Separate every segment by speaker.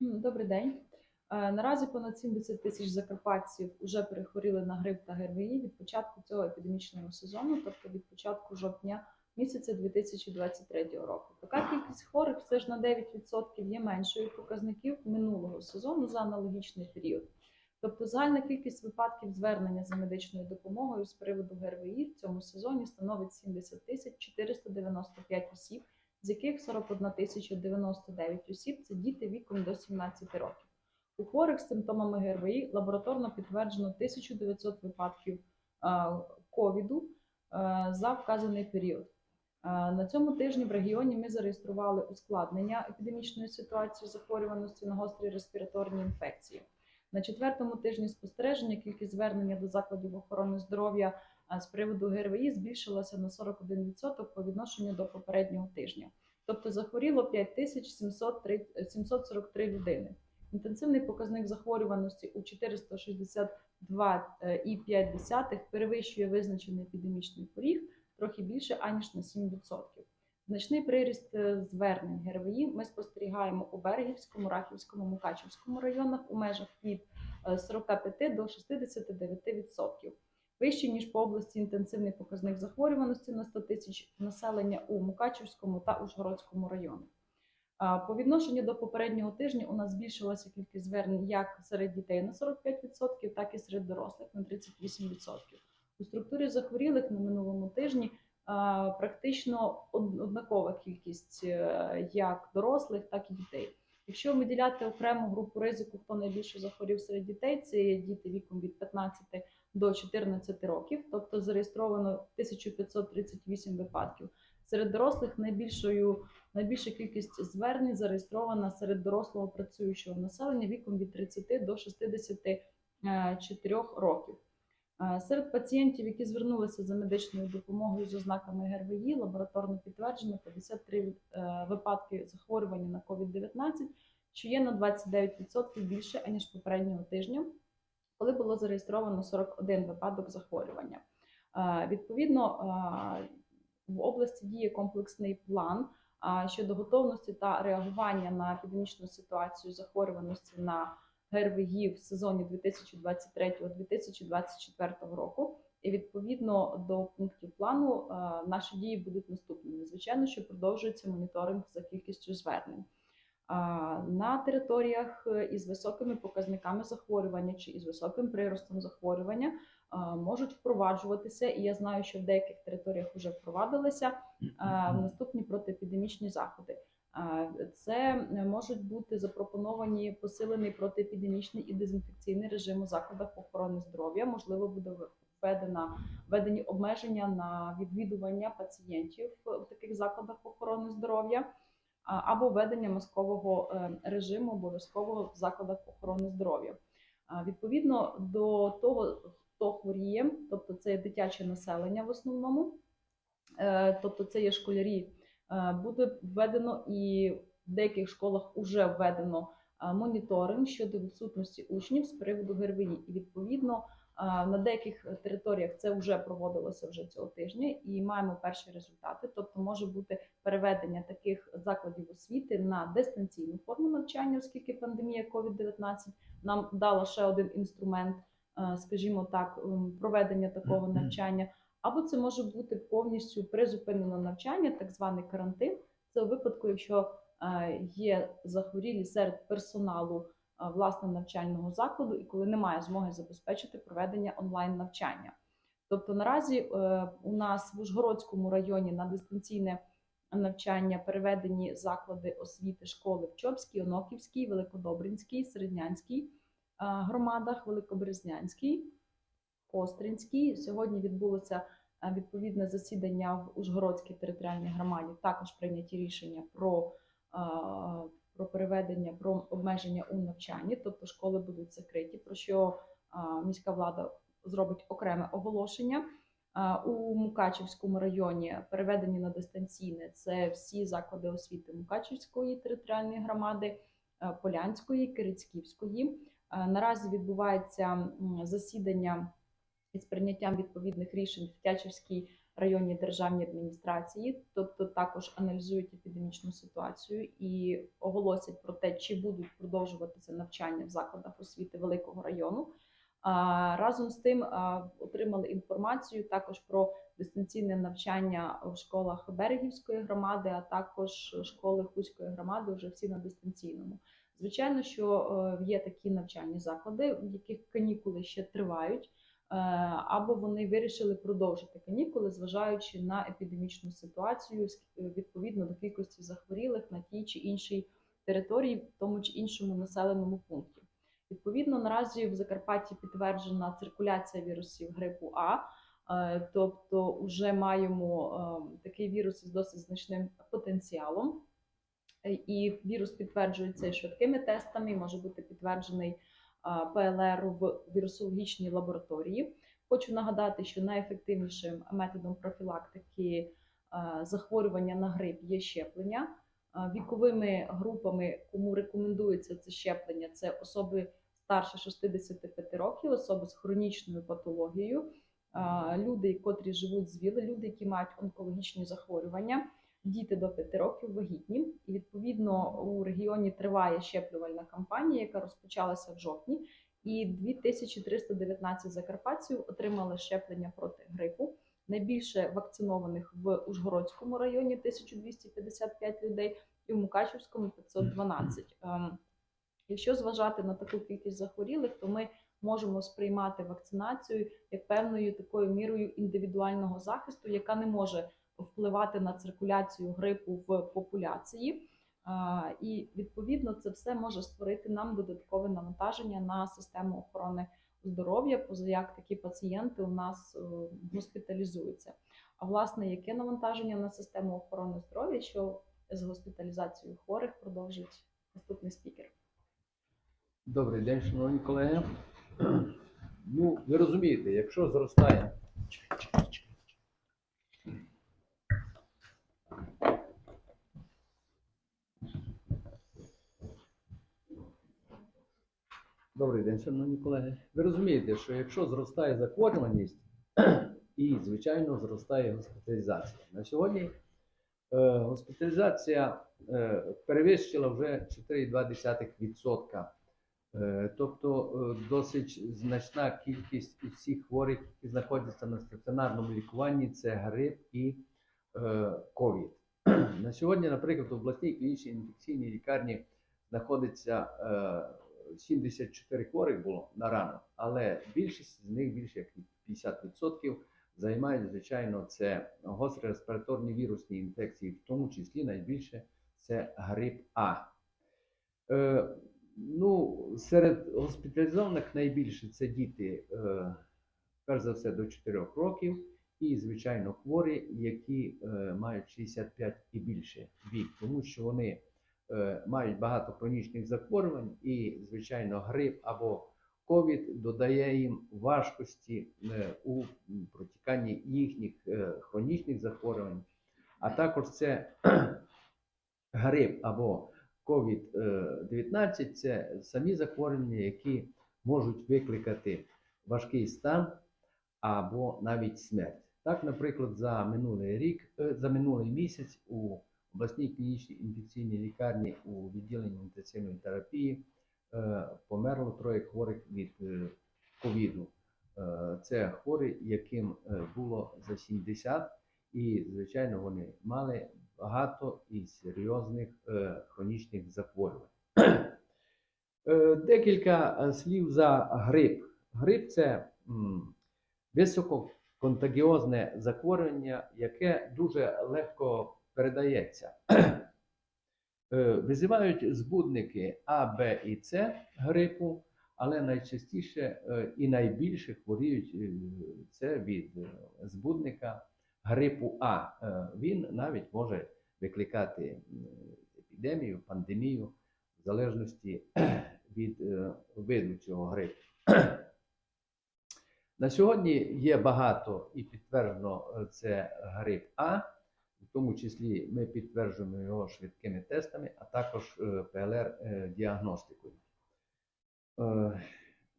Speaker 1: Добрий день. Е, Наразі понад 70 тисяч закарпатців вже перехворіли на грип та ГРВІ від початку цього епідемічного сезону, тобто від початку жовтня місяця 2023 року. Така кількість хворих все ж на 9% є меншою показників минулого сезону за аналогічний період. Тобто загальна кількість випадків звернення за медичною допомогою з приводу ГРВІ в цьому сезоні становить 70 тисяч 495 осіб, з яких 41 тисяча 99 осіб це діти віком до 17 років. У хворих з симптомами ГРВІ лабораторно підтверджено 1900 випадків е, ковіду е, за вказаний період. Е, На цьому тижні в регіоні ми зареєстрували ускладнення епідемічної ситуації захворюваності на гострі респіраторні інфекції. На четвертому тижні спостереження кількість звернення до закладів охорони здоров'я з приводу ГРВІ збільшилася на 41% по відношенню до попереднього тижня. Тобто захворіло 5703 743 людини. Інтенсивний показник захворюваності у 462,5 перевищує визначений епідемічний поріг трохи більше аніж на 7%. Значний приріст е, звернень ГРВІ ми спостерігаємо у Берегівському, Рахівському, Мукачівському районах у межах від е, 45 до 69%. Вищий, ніж по області інтенсивний показник захворюваності на 100 тисяч населення у Мукачівському та Ужгородському районах. По відношенню до попереднього тижня у нас збільшилася кількість звернень як серед дітей на 45%, так і серед дорослих на 38%. У структурі захворілих на минулому тижні практично однакова кількість е, як дорослих, так і дітей. Якщо виділяти окрему групу ризику, хто найбільше захворів серед дітей, це є діти віком від 15 до 14 років, тобто зареєстровано 1538 випадків. Серед дорослих найбільшою найбільша кількість звернень зареєстрована серед дорослого працюючого населення віком від 30 до 64 років. Серед пацієнтів, які звернулися за медичною допомогою з ознаками ГРВІ, лабораторно підтверджено 53 е, випадки захворювання на COVID-19, що є на 29% більше аніж попереднього тижня, коли було зареєстровано 41 випадок захворювання. Відповідно, в області діє комплексний план щодо готовності та реагування на епідемічну ситуацію захворюваності на ГРВІ в сезоні 2023-2024 року. І відповідно до пунктів плану наші дії будуть наступними. Звичайно, що продовжується моніторинг за кількістю звернень. На територіях е, із високими показниками захворювання чи із високим приростом захворювання можуть впроваджуватися, і я знаю, що в деяких територіях вже впровадилися наступні протиепідемічні заходи. Це можуть бути запропоновані посилений протиепідемічний і дезінфекційний режим у закладах охорони здоров'я. Можливо, буде введена введені обмеження на відвідування пацієнтів в таких закладах охорони здоров'я або введення маскового е, режиму обов'язкового в закладах охорони здоров'я. Відповідно до того, хто хворіє, тобто це дитяче населення в основному, е, тобто це є школярі, буде введено і в деяких школах вже введено е, моніторинг щодо відсутності учнів з приводу ГРВІ. І відповідно е, на деяких територіях це вже проводилося вже цього тижня, і маємо перші результати. Тобто може бути переведення таких закладів освіти на дистанційну форму навчання, оскільки пандемія COVID-19 нам дала ще один інструмент, е, скажімо так, ем, проведення такого навчання. Або це може бути повністю призупинено навчання, так званий карантин. Це у випадку, якщо е, є захворілі серед персоналу е, власне навчального закладу, і коли немає змоги забезпечити проведення онлайн навчання. Тобто наразі е, у нас в Ужгородському районі на дистанційне навчання переведені заклади освіти школи в Чопській, Оноківській, Великодобринській, Середнянській громадах, Великобрезнянській. Костринській. Сьогодні відбулося відповідне засідання в Ужгородській територіальній громаді. Також прийняті рішення про, про переведення, про обмеження у навчанні, тобто школи будуть закриті, про що міська влада зробить окреме оголошення. У Мукачівському районі переведені на дистанційне це всі заклади освіти Мукачівської територіальної громади, Полянської, Кирицьківської. Наразі відбувається засідання із прийняттям відповідних рішень в Тячівській районні державні адміністрації, тобто також аналізують епідемічну ситуацію і оголосять про те, чи будуть продовжуватися навчання в закладах освіти великого району. Разом з тим отримали інформацію також про дистанційне навчання в школах Берегівської громади, а також школи Хуської громади вже всі на дистанційному. Звичайно, що е, є такі навчальні заклади, в яких канікули ще тривають, або вони вирішили продовжити канікули, зважаючи на епідемічну ситуацію відповідно до кількості захворілих на тій чи іншій території, в тому чи іншому населеному пункті. Відповідно, наразі в Закарпатті підтверджена циркуляція вірусів грипу А. Е, Тобто, вже маємо е, такий вірус із досить значним потенціалом. Е, І вірус підтверджується швидкими тестами, може бути підтверджений е, ПЛР в вірусологічній лабораторії. Хочу нагадати, що найефективнішим методом профілактики захворювання на грип є щеплення. Віковими групами, кому рекомендується це щеплення, це особи старше 65 років, особи з хронічною патологією, люди, котрі живуть з ВІЛ, люди, які мають онкологічні захворювання, діти до 5 років вагітні. І відповідно у регіоні триває щеплювальна кампанія, яка розпочалася в жовтні. І 2319 закарпатців отримали щеплення проти грипу. Найбільше вакцинованих в Ужгородському районі 1255 людей і в Мукачівському 512. Ем, Якщо зважати на таку кількість захворілих, то ми можемо сприймати вакцинацію як певною такою мірою індивідуального захисту, яка не може впливати на циркуляцію грипу в популяції. І відповідно це все може створити нам додаткове навантаження на систему охорони здоров'я, позаяк такі пацієнти у нас е, госпіталізуються. А власне, яке навантаження на систему охорони здоров'я, що з госпіталізацією хворих продовжить наступний спікер.
Speaker 2: Добрий день, шановні колеги. Ну, ви розумієте, якщо зростає. Добрий день, шановні колеги. Ви розумієте, що якщо зростає захворюваність, і, звичайно, зростає госпіталізація. На сьогодні е, госпіталізація е, перевищила вже 4,2%. Е, Тобто е, досить значна кількість усіх хворих, які знаходяться на стаціонарному лікуванні, це грип і е, ковід. На сьогодні, наприклад, в обласній клінічній інфекційній лікарні знаходиться е, 74 хворих було на ранок, але більшість з них більше як 50% займають, звичайно, це гострі респіраторні вірусні інфекції, в тому числі найбільше це грип А. Е, Ну, серед госпіталізованих найбільше це діти, е, перш за все, до 4 років, і, звичайно, хворі, які е, мають 65 і більше вік, тому що вони мають багато хронічних захворювань, і, звичайно, грип або ковід додає їм важкості е, у протіканні їхніх е, хронічних захворювань, а також це грип або COVID-19 це самі захворювання, які можуть викликати важкий стан або навіть смерть. Так, наприклад, за минулий рік, е, за минулий місяць у обласній клінічній інфекційній лікарні у відділенні інтенсивної терапії е, померло троє хворих від е, ковіду. Е, Це хворі, яким е, було за 70, і, звичайно, вони мали багато і серйозних хронічних захворювань. Декілька слів за грип. Грип це висококонтагіозне захворювання, яке дуже легко передається. Е, Визивають збудники А, Б і С грипу, але найчастіше е, і найбільше хворіють е, це від збудника грипу А. Він навіть може викликати епідемію, пандемію, в залежності від виду цього грипу. На сьогодні є багато і підтверджено це грип А, тому числі ми підтверджуємо його швидкими тестами, а також ПЛР-діагностикою.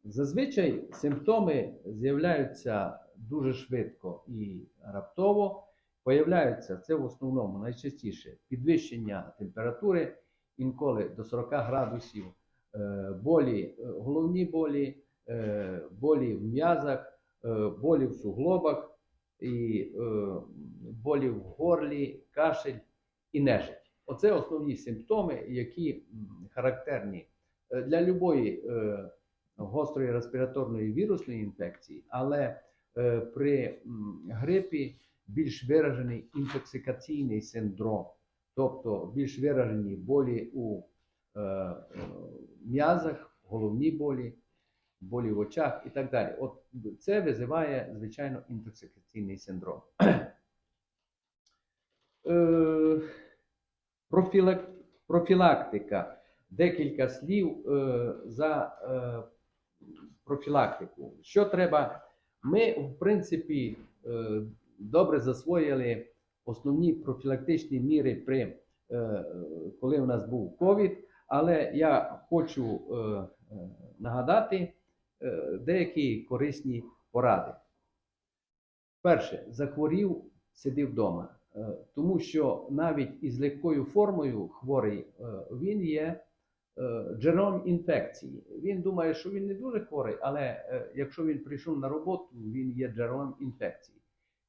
Speaker 2: Зазвичай симптоми з'являються дуже швидко і раптово. Появляються це в основному найчастіше підвищення температури, інколи до 40 градусів, е, болі, е, головні болі, е, болі в м'язах, е, болі в суглобах, і е, болі в горлі, кашель і нежить. Оце основні симптоми, які характерні е, для любої е, гострої респіраторної вірусної інфекції, але е, при грипі більш виражений інтоксикаційний синдром, тобто більш виражені болі у е, е, м'язах, головні болі, болі в очах і так далі. От це визиває, звичайно, інтоксикаційний синдром. Е, Профілактика. Декілька слів е, за е, профілактику. Що треба? Ми, в принципі, добре засвоїли основні профілактичні міри при коли у нас був ковід, але я хочу нагадати деякі корисні поради. Перше, захворів, сиди вдома. Е, Тому що навіть із легкою формою хворий е, він є е, джерелом інфекції. Він думає, що він не дуже хворий, але е, якщо він прийшов на роботу, він є джерелом інфекції.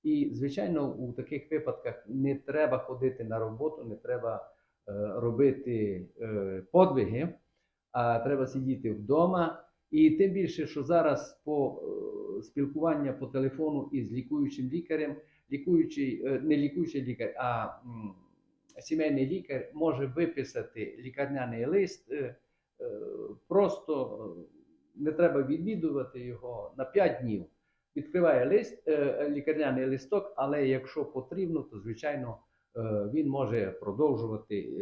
Speaker 2: І, звичайно, у таких випадках не треба ходити на роботу, не треба е, робити е, подвиги, а треба сидіти вдома. І тим більше, що зараз по е, спілкування по телефону із лікуючим лікарем, лікуючий, е, не лікуючий лікар, а сімейний лікар може виписати лікарняний лист. е, Просто не треба відвідувати його на 5 днів. Відкриває лист, лікарняний листок, але якщо потрібно, то звичайно він може продовжувати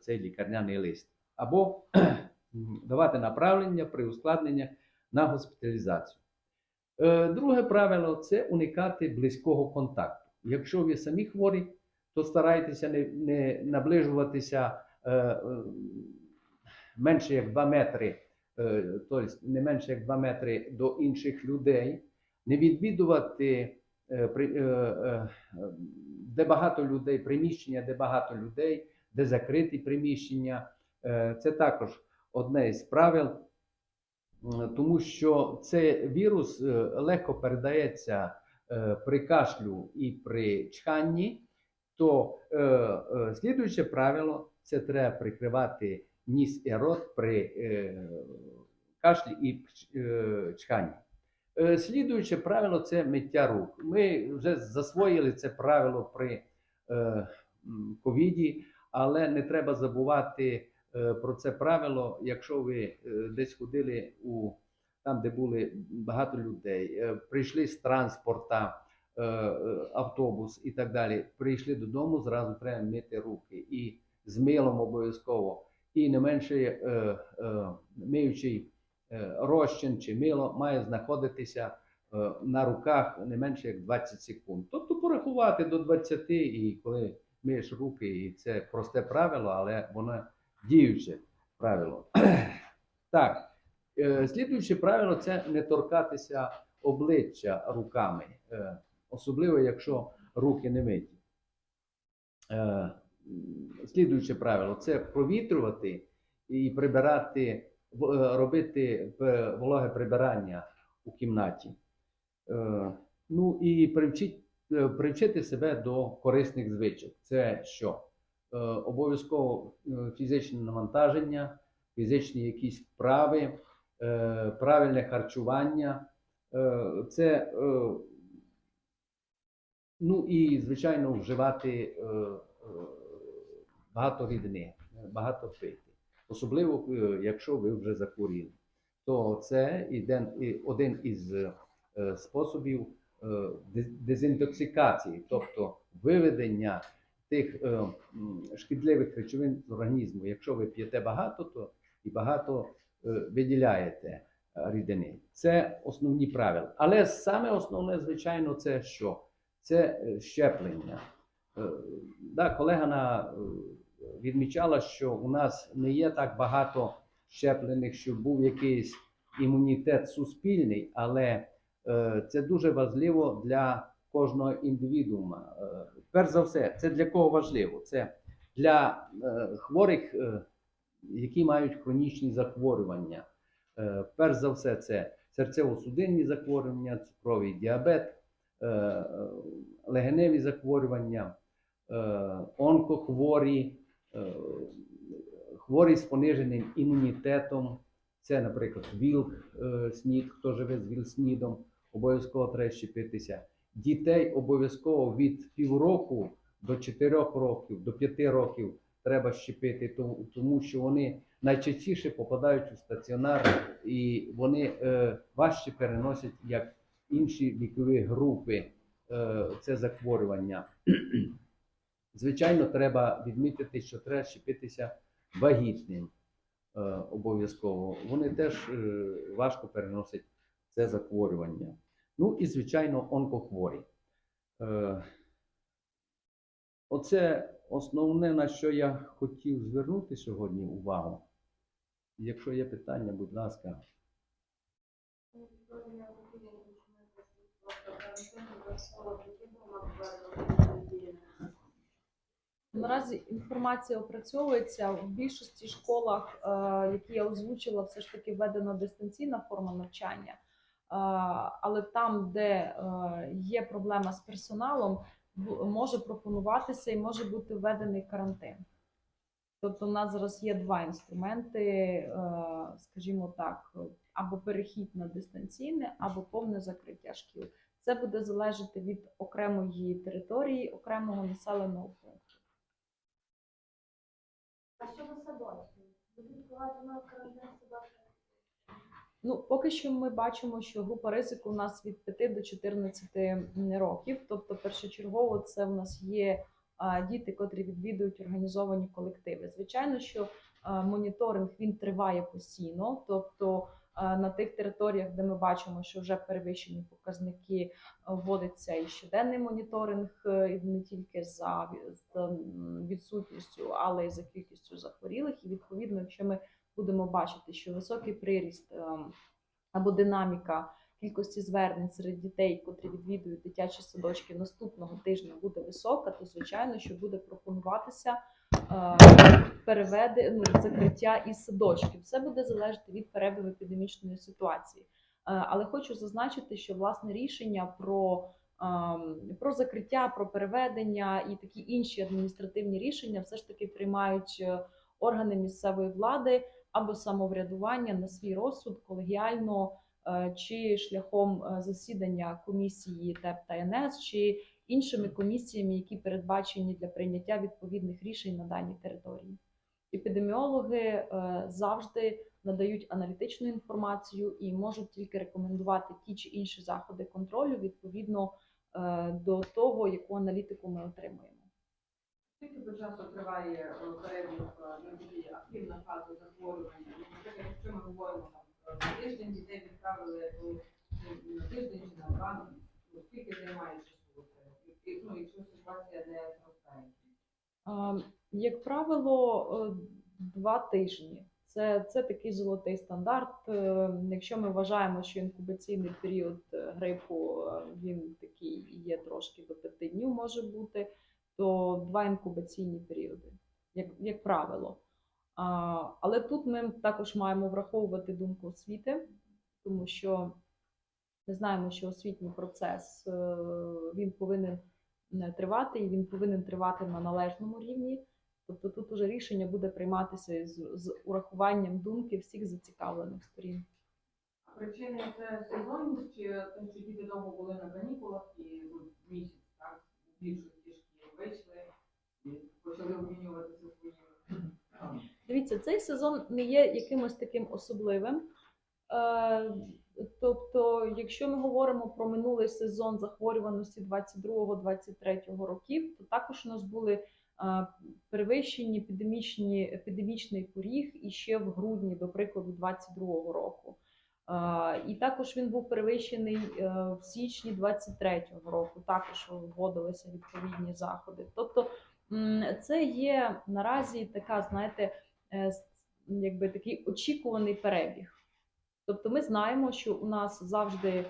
Speaker 2: цей лікарняний лист або давати направлення при ускладненнях на госпіталізацію. Е, Друге правило це уникати близького контакту. Якщо ви самі хворі, то старайтеся не, не наближуватися е, е, менше як 2 метри, е, тобто не менше як 2 метри до інших людей, не відвідувати е, е, е, де багато людей, приміщення, де багато людей, де закриті приміщення. Е, Це також одне із правил, тому що цей вірус е, легко передається е, при кашлю і при чханні, то е, слідуюче правило це треба прикривати ніс і рот при кашлі і чханні. Слідуюче правило це миття рук. Ми вже засвоїли це правило при ковіді, але не треба забувати про це правило, якщо ви е, десь ходили у там, де були багато людей, е, прийшли з транспорта, е, е, автобус і так далі. Прийшли додому, зразу треба мити руки і з милом обов'язково. І не менше е, е, миючий е, розчин чи мило має знаходитися е, на руках не менше як 20 секунд. Тобто порахувати до 20, і коли миєш руки, і це просте правило, але воно діюче правило. Так, е, слідуюче правило це не торкатися обличчя руками, е, особливо якщо руки не миті. Е, Слідуюче правило це провітрювати і прибирати, робити вологе прибирання у кімнаті. Ну і привчити, привчити себе до корисних звичок. Це що? Е, Обов'язково е, фізичне навантаження, фізичні якісь вправи, е, правильне харчування. Це ну і, звичайно, вживати багато рідини, багато пити. Особливо, якщо ви вже захворіли. То це один, із способів дезінтоксикації, тобто виведення тих е, шкідливих речовин з організму. Якщо ви п'єте багато, то і багато е, виділяєте е, рідини. Це основні правила. Але саме основне, звичайно, це що? Це щеплення. Да, колега на, відмічала, що у нас не є так багато щеплених, щоб був якийсь імунітет суспільний, але Це дуже важливо для кожного індивідуума. Е, Перш за все, це для кого важливо? Це для е, хворих, е, які мають хронічні захворювання. Перш за все, це серцево-судинні захворювання, цукровий діабет, легеневі захворювання, онкохворі, хворі з пониженим імунітетом. Це, наприклад, ВІЛ, е, СНІД, хто живе з ВІЛ-СНІДом, обов'язково треба щепитися. Дітей обов'язково від півроку до 4 років, до 5 років треба щепити, тому, тому що вони найчастіше попадають у стаціонар і вони е, важче переносять як інші вікові групи е, це захворювання. Звичайно, треба відмітити, що треба щепитися вагітним е, обов'язково. Вони теж е, важко переносять це захворювання. Ну і, звичайно, онкохворі. Е, Оце основне, на що я хотів звернути сьогодні увагу. Якщо є питання, будь ласка.
Speaker 1: Наразі інформація опрацьовується в більшості школах, е, які я озвучила, все ж таки введена дистанційна форма навчання. Е, Але там, де е, є проблема з персоналом, може пропонуватися і може бути введений карантин. Тобто, у нас зараз є два інструменти, е, скажімо так, або перехід на дистанційне, або повне закриття шкіл. Це буде залежати від окремої території, окремого населеного пункту.
Speaker 3: А щодо садочків? Буде впроваджено карантин садочків?
Speaker 1: Ну, поки що ми бачимо, що група ризику у нас від 5 до 14 років. Тобто, першочергово це в нас є діти, котрі відвідують організовані колективи. Звичайно, що моніторинг він триває постійно. Тобто на тих територіях, де ми бачимо, що вже перевищені показники, вводиться і щоденний моніторинг е, і не тільки за, відсутністю, але й за кількістю захворілих. І відповідно, якщо ми будемо бачити, що високий приріст ем, або динаміка кількості звернень серед дітей, котрі відвідують дитячі садочки наступного тижня буде висока, то звичайно, що буде пропонуватися е, переведе ну, закриття із садочків. Все буде залежати від перебігу епідемічної ситуації. Е, Але хочу зазначити, що власне рішення про, ем, про закриття, про переведення і такі інші адміністративні рішення все ж таки приймають е, органи місцевої влади або самоврядування на свій розсуд колегіально е, чи шляхом е, засідання комісії ТЕП та НС, чи іншими комісіями, які передбачені для прийняття відповідних рішень на даній території. Епідеміологи е, завжди надають аналітичну інформацію і можуть тільки рекомендувати ті чи інші заходи контролю відповідно до того, яку аналітику ми отримуємо.
Speaker 4: Скільки би часу триває е, перебіг е, активна фаза захворювання? Ну, якщо ми говоримо там про тиждень дітей відправили, ну, на тиждень чи на два, скільки займає часу? Ну, якщо ситуація не зростає.
Speaker 1: Як правило, е, два тижні. Це, це такий золотий стандарт. Якщо ми вважаємо, що інкубаційний період грипу він такий є трошки до п'яти днів може бути, то два інкубаційні періоди, як, як правило. А, але тут ми також маємо враховувати думку освіти, тому що ми знаємо, що освітній процес е, він повинен тривати, і він повинен тривати на належному рівні. Тобто тут уже рішення буде прийматися з, з урахуванням думки всіх зацікавлених сторін.
Speaker 4: Причини це сезонність те, що діти довго були на канікулах і ну, місяць, так, в більшості шкіл вийшли і почали обмінюватися своїми.
Speaker 1: Дивіться, цей сезон не є якимось таким особливим. Е, тобто, якщо ми говоримо про минулий сезон захворюваності 22-23 років, то також у нас були е, перевищені епідемічні, епідемічний поріг і ще в грудні, до прикладу, 22 року. Е, І також він був перевищений в січні 23-го року. Також вводилися відповідні заходи. Тобто, це є наразі така, знаєте, е, якби такий очікуваний перебіг. Тобто ми знаємо, що у нас завжди е,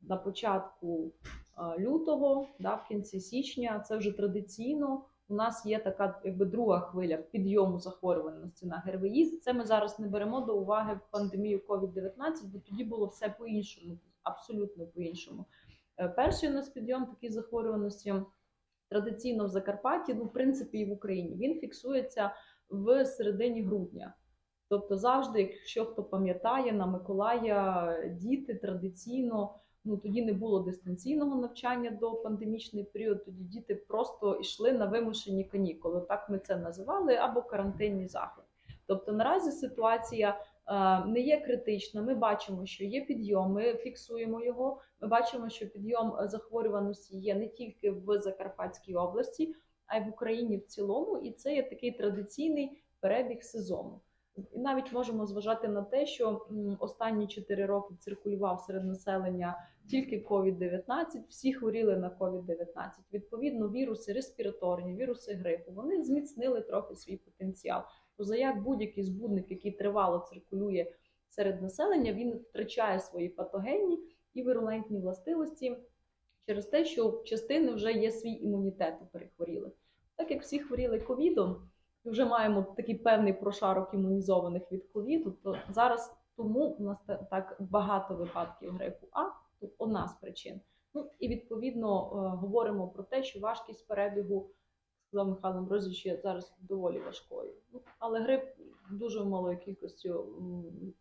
Speaker 1: на початку е, лютого, да, в кінці січня. Це вже традиційно. У нас є така якби друга хвиля підйому захворюваності на ГРВІ. Це ми зараз не беремо до уваги пандемію COVID-19, бо тоді було все по-іншому, абсолютно по-іншому. Е, Перший у нас підйом такий захворюваності традиційно в Закарпатті, ну в принципі і в Україні. Він фіксується в середині грудня. Тобто, завжди, якщо хто пам'ятає, на Миколая діти традиційно, ну тоді не було дистанційного навчання до пандемічний період. Тоді діти просто йшли на вимушені канікули. Так ми це називали, або карантинні заходи. Тобто наразі ситуація не є критична. Ми бачимо, що є підйом, ми фіксуємо його. Ми бачимо, що підйом е, захворюваності є не тільки в Закарпатській області, а й в Україні в цілому. І це є такий традиційний перебіг сезону. І навіть можемо зважати на те, що останні 4 роки циркулював серед населення тільки COVID-19, всі хворіли на COVID-19. Відповідно, віруси респіраторні, віруси грипу, вони зміцнили трохи свій потенціал. Позаяк будь-який збудник, який тривало циркулює серед населення, він втрачає свої патогенні і вирулентні властивості через те, що в частини вже є свій імунітет у перехворілих. Так як всі хворіли ковідом, і вже маємо такий певний прошарок імунізованих від ковіду, то зараз тому у нас так багато випадків грипу А, тут одна з причин. Ну і відповідно е, говоримо про те, що важкість перебігу, сказав Михайло Амброзович, є зараз доволі важкою. Ну, але грип дуже малою кількістю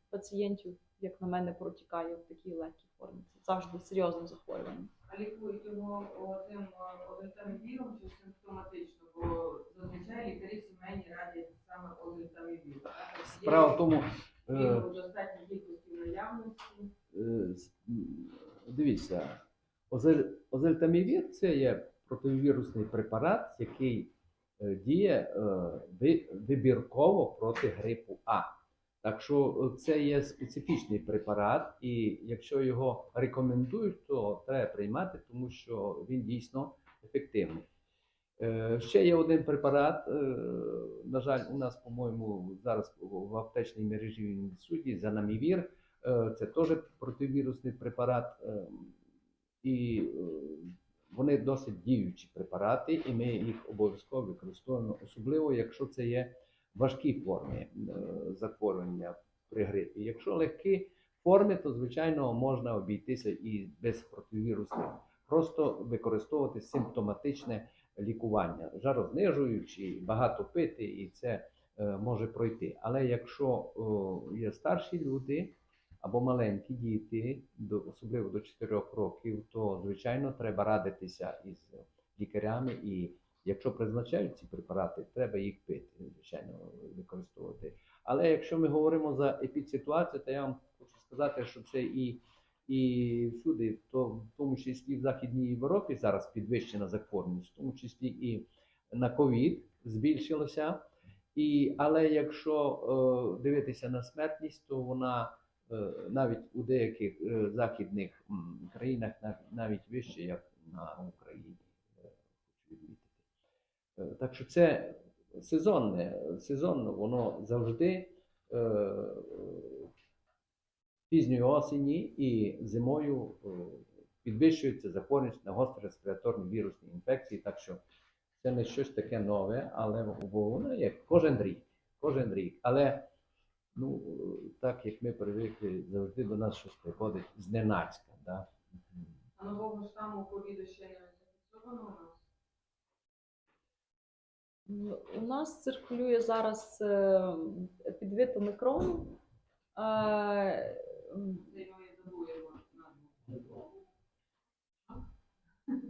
Speaker 1: пацієнтів, як на мене, протікає в такій легкій формі. Це завжди серйозне захворювання.
Speaker 4: А лікують його цим озельтамівіром чи симптоматично? Бо зазвичай лікарі сімейні радять саме озельтамівір.
Speaker 2: Справа в тому, е,
Speaker 4: достатній кількості наявності.
Speaker 2: Е, Дивіться, озель- озельтамівір це є противірусний препарат, який е, діє е, вибірково проти грипу А. Так що е, це є специфічний препарат, і якщо його рекомендують, то треба приймати, тому що він дійсно ефективний. Ще є один препарат. На жаль, у нас, по-моєму, зараз в аптечній мережі він відсутній, занамівір. Це теж противірусний препарат, е, і вони досить діючі препарати, і ми їх обов'язково використовуємо, особливо якщо це є важкі форми е, захворювання при грипі. Якщо легкі форми, то звичайно можна обійтися і без противірусних, просто використовувати симптоматичне лікування, жарознижуючи, багато пити, і це е, може пройти. Але якщо є старші люди або маленькі діти, до, особливо до 4 років, то звичайно треба радитися із лікарями, і якщо призначають ці препарати, треба їх пити, звичайно, використовувати. Але якщо ми говоримо за епідситуацію, то я вам хочу сказати, що це і, і всюди, то в тому числі в Західній Європі зараз підвищена захворюваність, в тому числі і на ковід збільшилося. І, але якщо е, дивитися на смертність, то вона навіть у деяких е, західних країнах навіть вище, як на Україні, е. Е, Так що це сезонне, сезонно воно завжди е, пізньої осені і зимою е, підвищується захворюваність на гострі респіраторні вірусні інфекції. Так що це не щось таке нове, але воно є кожен рік. Кожен рік. Але ну, так як ми привикли, завжди до нас щось приходить зненацька. Да?
Speaker 4: А нового штаму ковіду ще не зафіксовано у нас.
Speaker 1: У нас циркулює зараз е, підвид омікрону. Е.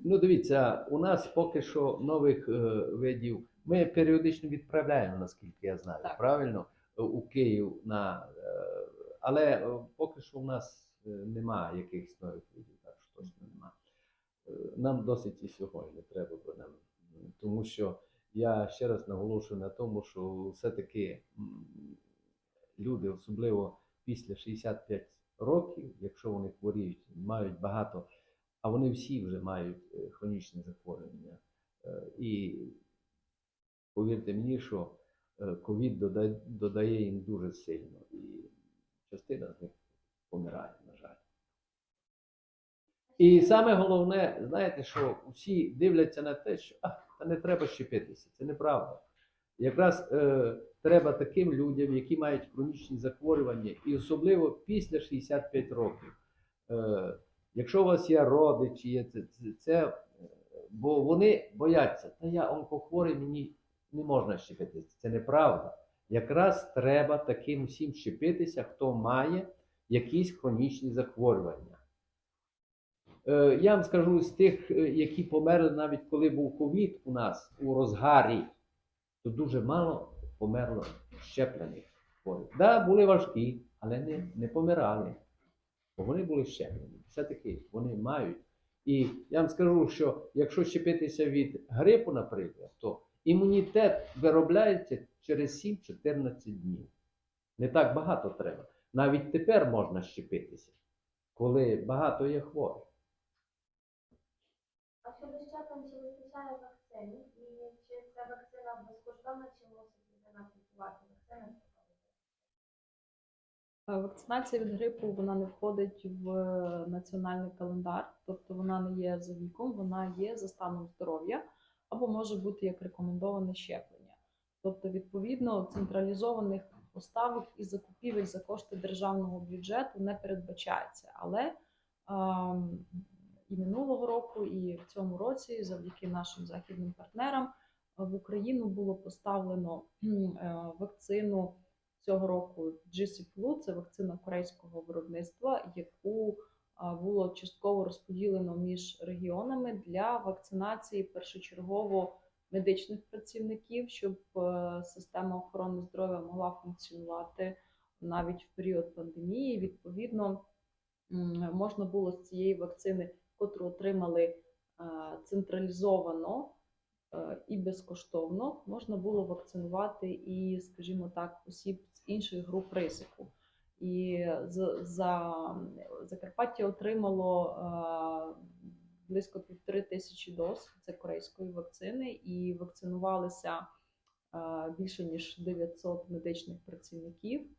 Speaker 2: Ну, дивіться, у нас поки що нових е, видів. Ми періодично відправляємо, наскільки я знаю,
Speaker 1: Так.
Speaker 2: правильно, у Київ на. е, але е, поки що у нас е, немає якихось нових видів, так що точно немає. Нам досить і сьогодні треба би нам, тому що я ще раз наголошую на тому, що все-таки люди, особливо після 65 років, якщо вони хворіють, мають багато а вони всі вже мають хронічне захворювання. І повірте мені, що ковід додає їм дуже сильно, і частина з них помирає, на жаль. І саме головне, знаєте, що всі дивляться на те, що а, та не треба щепитися. Це неправда. Якраз е, треба таким людям, які мають хронічні захворювання, і особливо після 65 років. Е, якщо у вас є родичі, є це, це, це, е, бо вони бояться, та я онкохворий, мені не можна щепитися. Це неправда. Якраз треба таким всім щепитися, хто має якісь хронічні захворювання. Е, Я вам скажу з тих, е, які померли навіть коли був ковід у нас у розгарі, то дуже мало померло щеплених хворих. Так, да, були важкі, але не, не помирали. Бо вони були щеплені. Все-таки вони мають. І я вам скажу, що якщо щепитися від грипу, наприклад, то імунітет виробляється через 7-14 днів. Не так багато треба. Навіть тепер можна щепитися, коли багато є хворих.
Speaker 3: А щодо щеплень, чи вистачає вакцин? І чи ця вакцина безкоштовна, чи мусить людина купувати вакцини?
Speaker 1: Е, Вакцинація від грипу вона не входить в е, національний календар, тобто вона не є за віком, вона є за станом здоров'я або може бути як рекомендоване щеплення. Тобто, відповідно, централізованих поставок і закупівель за кошти державного бюджету не передбачається. Але ем, і минулого року, і в цьому році, завдяки нашим західним партнерам, е, в Україну було поставлено е, вакцину цього року GC-Flu, це вакцина корейського виробництва, яку було частково розподілено між регіонами для вакцинації першочергово медичних працівників, щоб е, система охорони здоров'я могла функціонувати навіть в період пандемії. Відповідно, можна було з цієї вакцини, котру отримали е, централізовано е, і безкоштовно можна було вакцинувати і, скажімо так, осіб з інших груп ризику. І за Закарпаття отримало е, близько півтори тисячі доз це корейської вакцини, і вакцинувалися е, більше ніж 900 медичних працівників.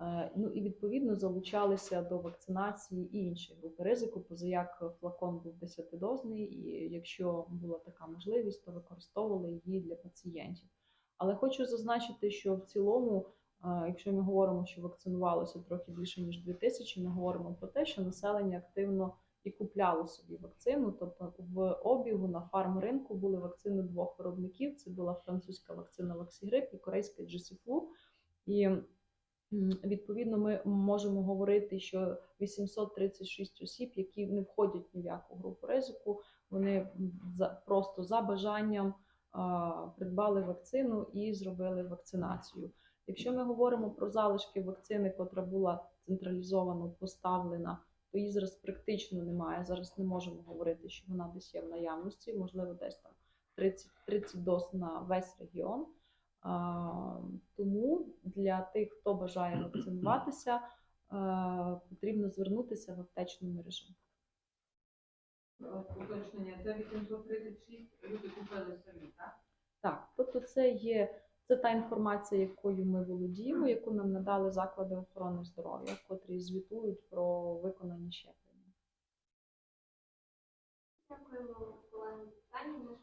Speaker 1: Е, Ну і відповідно залучалися до вакцинації і інші групи ризику, позаяк флакон був 10-дозний, і якщо була така можливість, то використовували її для пацієнтів. Але хочу зазначити, що в цілому, якщо ми говоримо, що вакцинувалося трохи більше ніж 2000, ми говоримо про те, що населення активно і купляло собі вакцину. Тобто в обігу на фармринку були вакцини двох виробників: це була французька вакцина Ваксігрип і корейська GC-Flu. І відповідно ми можемо говорити, що 836 осіб, які не входять ні в яку групу ризику, вони за просто за бажанням придбали вакцину і зробили вакцинацію. Якщо ми говоримо про залишки вакцини, котра була централізовано поставлена, то її зараз практично немає. Зараз не можемо говорити, що вона десь є в наявності, можливо, десь там 30, 30 доз на весь регіон. А, Тому для тих, хто бажає вакцинуватися, е, потрібно звернутися в аптечну мережу.
Speaker 4: Уточнення, це 836 люди купили самі, так?
Speaker 1: Так, тобто це є це та інформація, якою ми володіємо, яку нам надали заклади охорони здоров'я, котрі звітують про виконані щеплення.
Speaker 3: Дякуємо, за Питання.